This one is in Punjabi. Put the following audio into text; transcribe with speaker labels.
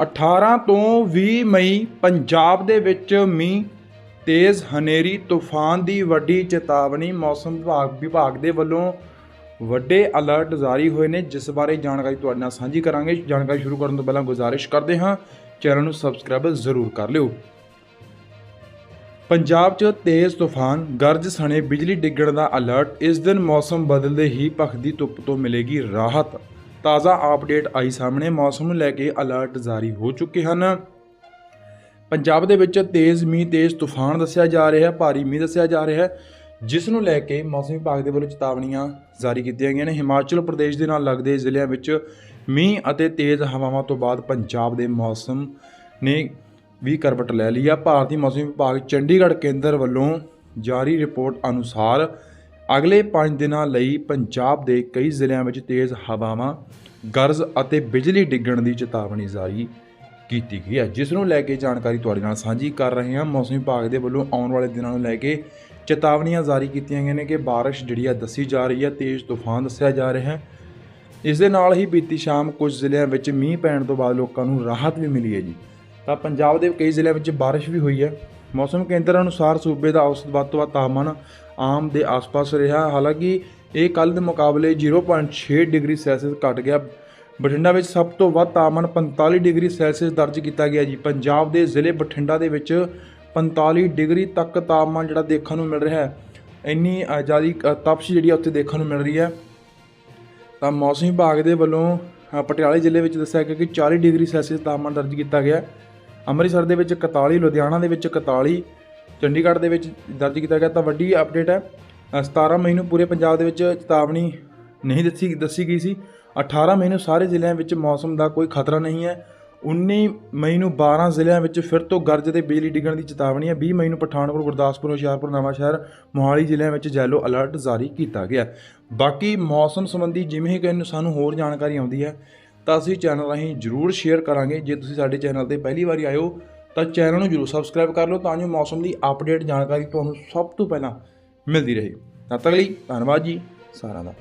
Speaker 1: 18 ਤੋਂ 20 ਮਈ ਪੰਜਾਬ ਦੇ ਵਿੱਚ ਮੀਂਹ, ਤੇਜ਼ ਹਨੇਰੀ, ਤੂਫਾਨ ਦੀ ਵੱਡੀ ਚੇਤਾਵਨੀ ਮੌਸਮ ਵਿਭਾਗ ਵਿਭਾਗ ਦੇ ਵੱਲੋਂ ਵੱਡੇ ਅਲਰਟ ਜਾਰੀ ਹੋਏ ਨੇ, ਜਿਸ ਬਾਰੇ ਜਾਣਕਾਰੀ ਤੁਹਾਡੇ ਨਾਲ ਸਾਂਝੀ ਕਰਾਂਗੇ। ਜਾਣਕਾਰੀ ਸ਼ੁਰੂ ਕਰਨ ਤੋਂ ਪਹਿਲਾਂ ਗੁਜ਼ਾਰਿਸ਼ ਕਰਦੇ ਹਾਂ। ਚੈਨਲ ਨੂੰ ਸਬਸਕ੍ਰਾਈਬ ਜ਼ਰੂਰ ਕਰ ਲਿਓ। ਪੰਜਾਬ 'ਚ ਤੇਜ਼ ਤੂਫਾਨ, ਗਰਜ ਸਣੇ ਬਿਜਲੀ ਡਿੱਗਣ ਦਾ ਅਲਰਟ, ਇਸ ਦਿਨ ਮੌਸਮ ਬਦਲਦੇ ਹੀ ਭਖਦੀ ਧੁੱਪ ਤੋਂ ਮਿਲੇਗੀ ਰਾਹਤ। ਤਾਜ਼ਾ ਅਪਡੇਟ ਆਈ ਸਾਹਮਣੇ, ਮੌਸਮ ਨੂੰ ਲੈ ਕੇ ਅਲਰਟ ਜਾਰੀ ਹੋ ਚੁੱਕੇ ਹਨ। ਪੰਜਾਬ ਦੇ ਵਿੱਚ ਤੇਜ਼ ਮੀਂਹ, ਤੇਜ਼ ਤੂਫਾਨ ਦੱਸਿਆ ਜਾ ਰਿਹਾ ਹੈ ਭਾਰੀ ਮੀਂਹ ਦੱਸਿਆ ਜਾ ਰਿਹਾ ਹੈ, ਜਿਸ ਨੂੰ ਲੈ ਕੇ ਮੌਸਮ ਵਿਭਾਗ ਦੇ ਵੱਲੋਂ ਚੇਤਾਵਨੀਆਂ ਜਾਰੀ ਕੀਤੀਆਂ ਗਈਆਂ ਨੇ। ਹਿਮਾਚਲ ਪ੍ਰਦੇਸ਼ ਦੇ ਨਾਲ ਲੱਗਦੇ ਜ਼ਿਲ੍ਹਿਆਂ ਵਿੱਚ ਮੀਂਹ ਅਤੇ ਤੇਜ਼ ਹਵਾਵਾਂ ਤੋਂ ਬਾਅਦ ਪੰਜਾਬ ਦੇ ਮੌਸਮ ਨੇ ਵੀ ਕਰਵਟ ਲੈ ਲਈ ਆ। ਭਾਰਤੀ ਮੌਸਮ ਵਿਭਾਗ ਚੰਡੀਗੜ੍ਹ ਕੇਂਦਰ ਵੱਲੋਂ ਜਾਰੀ ਰਿਪੋਰਟ ਅਨੁਸਾਰ ਅਗਲੇ 5 ਦਿਨਾਂ ਲਈ ਪੰਜਾਬ ਦੇ ਕਈ ਜ਼ਿਲ੍ਹਿਆਂ ਵਿੱਚ ਤੇਜ਼ ਹਵਾਵਾਂ, ਗਰਜ ਅਤੇ ਬਿਜਲੀ ਡਿੱਗਣ ਦੀ ਚੇਤਾਵਨੀ ਜਾਰੀ ਕੀਤੀ ਗਈ ਹੈ। ਜਿਸ ਨੂੰ ਲੈ ਕੇ ਜਾਣਕਾਰੀ ਤੁਹਾਡੇ ਨਾਲ ਸਾਂਝੀ ਕਰ ਰਹੇ ਹਾਂ। ਮੌਸਮ ਵਿਭਾਗ ਦੇ ਵੱਲੋਂ ਆਉਣ ਵਾਲੇ ਦਿਨਾਂ ਨੂੰ ਲੈ ਕੇ ਚੇਤਾਵਨੀਆਂ ਜਾਰੀ ਕੀਤੀਆਂ ਗਈਆਂ ਨੇ ਕਿ ਬਾਰਿਸ਼ ਜਿਹੜੀ ਆ ਦੱਸੀ ਜਾ ਰਹੀ ਹੈ ਤੇਜ਼ ਤੂਫਾਨ ਦੱਸਿਆ ਜਾ ਰਿਹਾ ਹੈ। ਇਸ ਦੇ ਨਾਲ ਹੀ ਬੀਤੀ ਸ਼ਾਮ ਕੁਝ ਜ਼ਿਲ੍ਹਿਆਂ ਵਿੱਚ ਮੀਂਹ ਪੈਣ ਤੋਂ ਬਾਅਦ ਲੋਕਾਂ ਨੂੰ ਰਾਹਤ ਵੀ ਮਿਲੀ ਹੈ ਜੀ। ਤਾਂ ਪੰਜਾਬ ਦੇ ਕਈ ਜ਼ਿਲ੍ਹਿਆਂ ਵਿੱਚ ਬਾਰਿਸ਼ ਵੀ ਹੋਈ ਹੈ। ਮੌਸਮ ਕੇਂਦਰ ਅਨੁਸਾਰ ਸੂਬੇ ਦਾ ਔਸਤ ਵੱਧ ਤੋਂ ਵੱਧ ਤਾਪਮਾਨ ਆਮ ਦੇ ਆਸ-ਪਾਸ ਰਿਹਾ। ਹਾਲਾਂਕਿ ਇਹ ਕੱਲ ਦੇ ਮੁਕਾਬਲੇ 0.6 ਡਿਗਰੀ ਸੈਲਸੀਅਸ ਘਟ ਗਿਆ। ਬਠਿੰਡਾ ਵਿੱਚ ਸਭ ਤੋਂ ਵੱਧ ਤਾਪਮਾਨ 45 ਡਿਗਰੀ ਸੈਲਸੀਅਸ ਦਰਜ ਕੀਤਾ ਗਿਆ ਜੀ। ਪੰਜਾਬ ਦੇ ਜ਼ਿਲ੍ਹੇ ਬਠਿੰਡਾ ਦੇ ਵਿੱਚ 45 ਡਿਗਰੀ ਤੱਕ ਤਾਪਮਾਨ ਜਿਹੜਾ ਦੇਖਣ ਨੂੰ ਮਿਲ ਰਿਹਾ ਹੈ। ਇੰਨੀ ਅ, ਜ਼ਿਆਦੀ ਤਪਸ਼ ਜਿਹੜੀ ਆ ਉੱਥੇ ਦੇਖਣ ਨੂੰ ਮਿਲ ਰਹੀ ਹੈ। ਤਾਂ ਮੌਸਮ ਵਿਭਾਗ ਦੇ ਵੱਲੋਂ ਪਟਿਆਲੇ ਜ਼ਿਲ੍ਹੇ ਵਿੱਚ ਦੱਸਿਆ ਗਿਆ ਕਿ 40 ਡਿਗਰੀ ਸੈਲਸੀਅਸ ਤਾਪਮਾਨ ਦਰਜ ਕੀਤਾ ਗਿਆ। ਅੰਮ੍ਰਿਤਸਰ ਦੇ ਵਿੱਚ 41 ਲੁਧਿਆਣਾ ਦੇ ਵਿੱਚ 41 ਚੰਡੀਗੜ੍ਹ ਦੇ ਵਿੱਚ ਦਰਜ ਕੀਤਾ ਗਿਆ ਤਾਂ ਵੱਡੀ ਅਪਡੇਟ ਹੈ। ਅ, 17 ਮਈ ਨੂੰ ਪੂਰੇ ਪੰਜਾਬ ਦੇ ਵਿੱਚ ਚੇਤਾਵਨੀ ਨਹੀਂ ਦੱਸੀ ਦੱਸੀ ਗਈ ਸੀ। 18 ਮਈ ਨੂੰ ਸਾਰੇ ਜ਼ਿਲ੍ਹਿਆਂ ਵਿੱਚ ਮੌਸਮ ਦਾ ਕੋਈ ਖਤਰਾ ਨਹੀਂ ਹੈ। 19 ਮਈ ਨੂੰ 12 ਜ਼ਿਲ੍ਹਿਆਂ ਵਿੱਚ ਫਿਰ ਤੋਂ ਗਰਜ ਤੇ ਬਿਜਲੀ ਡਿੱਗਣ ਦੀ ਚੇਤਾਵਨੀ ਹੈ। 20 ਮਈ ਨੂੰ ਪਠਾਨਕੋਟ ਗੁਰਦਾਸਪੁਰ ਹੁਸ਼ਿਆਰਪੁਰ ਨਵਾਂਸ਼ਹਿਰ ਮੋਹਾਲੀ ਜ਼ਿਲ੍ਹਿਆਂ ਵਿੱਚ ਯੈਲੋ ਅਲਰਟ ਜਾਰੀ ਕੀਤਾ ਗਿਆ। ਬਾਕੀ ਮੌਸਮ ਸੰਬੰਧੀ ਜਿਵੇਂ ਹੀ ਕਿਸੇ ਸਾਨੂੰ ਹੋਰ ਜਾਣਕਾਰੀ ਆਉਂਦੀ ਹੈ ਤਾਂ ਅਸੀਂ ਚੈਨਲ ਰਾਹੀਂ ਜਰੂਰ ਸ਼ੇਅਰ ਕਰਾਂਗੇ। ਜੇ ਤੁਸੀਂ ਸਾਡੇ ਚੈਨਲ ਤੇ ਪਹਿਲੀ ਵਾਰੀ ਆਇਓ ਤਾਂ ਚੈਨਲ ਨੂੰ ਜਰੂਰ ਸਬਸਕ੍ਰਾਈਬ ਕਰ ਲਓ ਤਾਂ ਜੋ ਮੌਸਮ ਦੀ ਅਪਡੇਟ ਜਾਣਕਾਰੀ ਤੁਹਾਨੂੰ ਸਭ ਤੋਂ ਪਹਿਲਾਂ ਮਿਲਦੀ ਰਹੇ। ਤਦ ਤੱਕ ਲਈ ਧੰਨਵਾਦ ਜੀ ਸਾਰਿਆਂ ਦਾ।